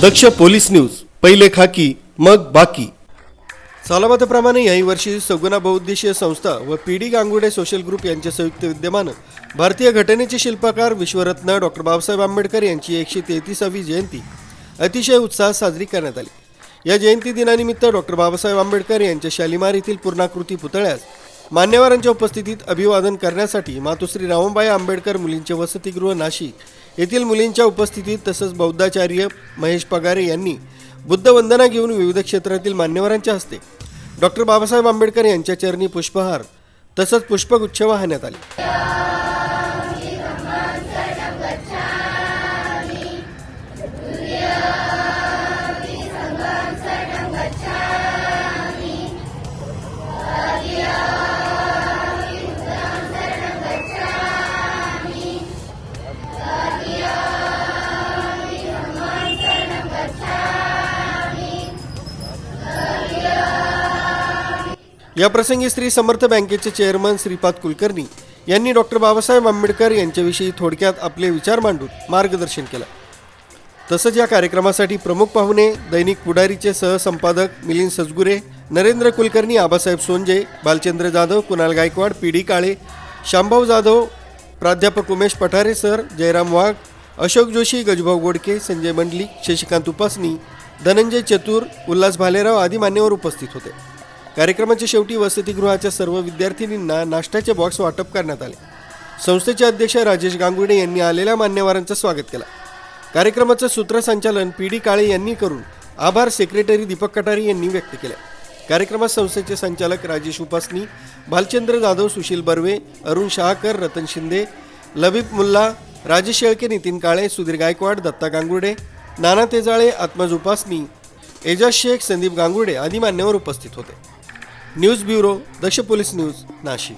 दक्ष police news पहिले खाकी मग बाकी. सालाबादप्रमाणे याही वर्षी सगुणा बहुउद्देशीय संस्था व P D Gangude social group यांच्या संयुक्त विद्यमानं भारतीय घटनेचे शिल्पकार विश्वरत्न डॉक्टर बाबासाहेब आंबेडकर यांची एकशे तेहतीसावी जयंती. अतिशय उत्साहात साजरी करण्यात आली. या जयंती दिनानिमित्त डॉक्टर बाबासाहेब आंबेडकर यांच्या शालिमार येथील पूर्णाकृती पुतळ्यास मान्यवरांच्या उपस्थितीत अभिवादन करण्यासाठी मातोश्री रामबाई आंबेडकर मुलींचे वसतिगृह नाशिक येथील मुलींच्या उपस्थितीत तसंच बौद्धाचार्य महेश पगारे यांनी बुद्धवंदना घेऊन विविध क्षेत्रातील मान्यवरांच्या हस्ते डॉक्टर बाबासाहेब आंबेडकर यांच्या चरणी पुष्पहार तसंच पुष्पगुच्छ वाहण्यात आले. याप्रसंगी श्री समर्थ बँकेचे चेअरमन श्रीपाद कुलकर्णी यांनी डॉक्टर बाबासाहेब आंबेडकर यांच्याविषयी थोडक्यात आपले विचार मांडून मार्गदर्शन केलं. तसंच या कार्यक्रमासाठी प्रमुख पाहुणे दैनिक पुढारीचे सहसंपादक मिलिंद सजगुरे नरेंद्र कुलकर्णी आबासाहेब सोंजे बालचंद्र जाधव कुणाल गायकवाड पी डी काळे शांभाऊ जाधव प्राध्यापक उमेश पठारे सर जयराम वाघ अशोक जोशी गजभाऊ गोडके संजय मंडलिक शशिकांत उपासनी धनंजय चतुर उल्हास भालेराव आदी मान्यवर उपस्थित होते. कार्यक्रमाच्या शेवटी वसतिगृहाच्या सर्व विद्यार्थिनींना नाश्त्याचे बॉक्स वाटप करण्यात आले. संस्थेचे अध्यक्ष राजेश गांगुडे यांनी आलेल्या मान्यवरांचं स्वागत केलं. कार्यक्रमाचं सूत्रसंचालन पी डी काळे यांनी करून आभार सेक्रेटरी दीपक कटारी यांनी व्यक्त केले. कार्यक्रमात संस्थेचे संचालक राजेश उपासनी भालचंद्र जाधव सुशील बर्वे अरुण शहाकर रतन शिंदे लबीब मुल्ला राजेश शेळके नितीन काळे सुधीर गायकवाड दत्ता गांगुडे नाना तेजाळे आत्मज उपासनी एजाज शेख संदीप गांगुडे आदी मान्यवर उपस्थित होते. News bureau Daksh police news Nashik.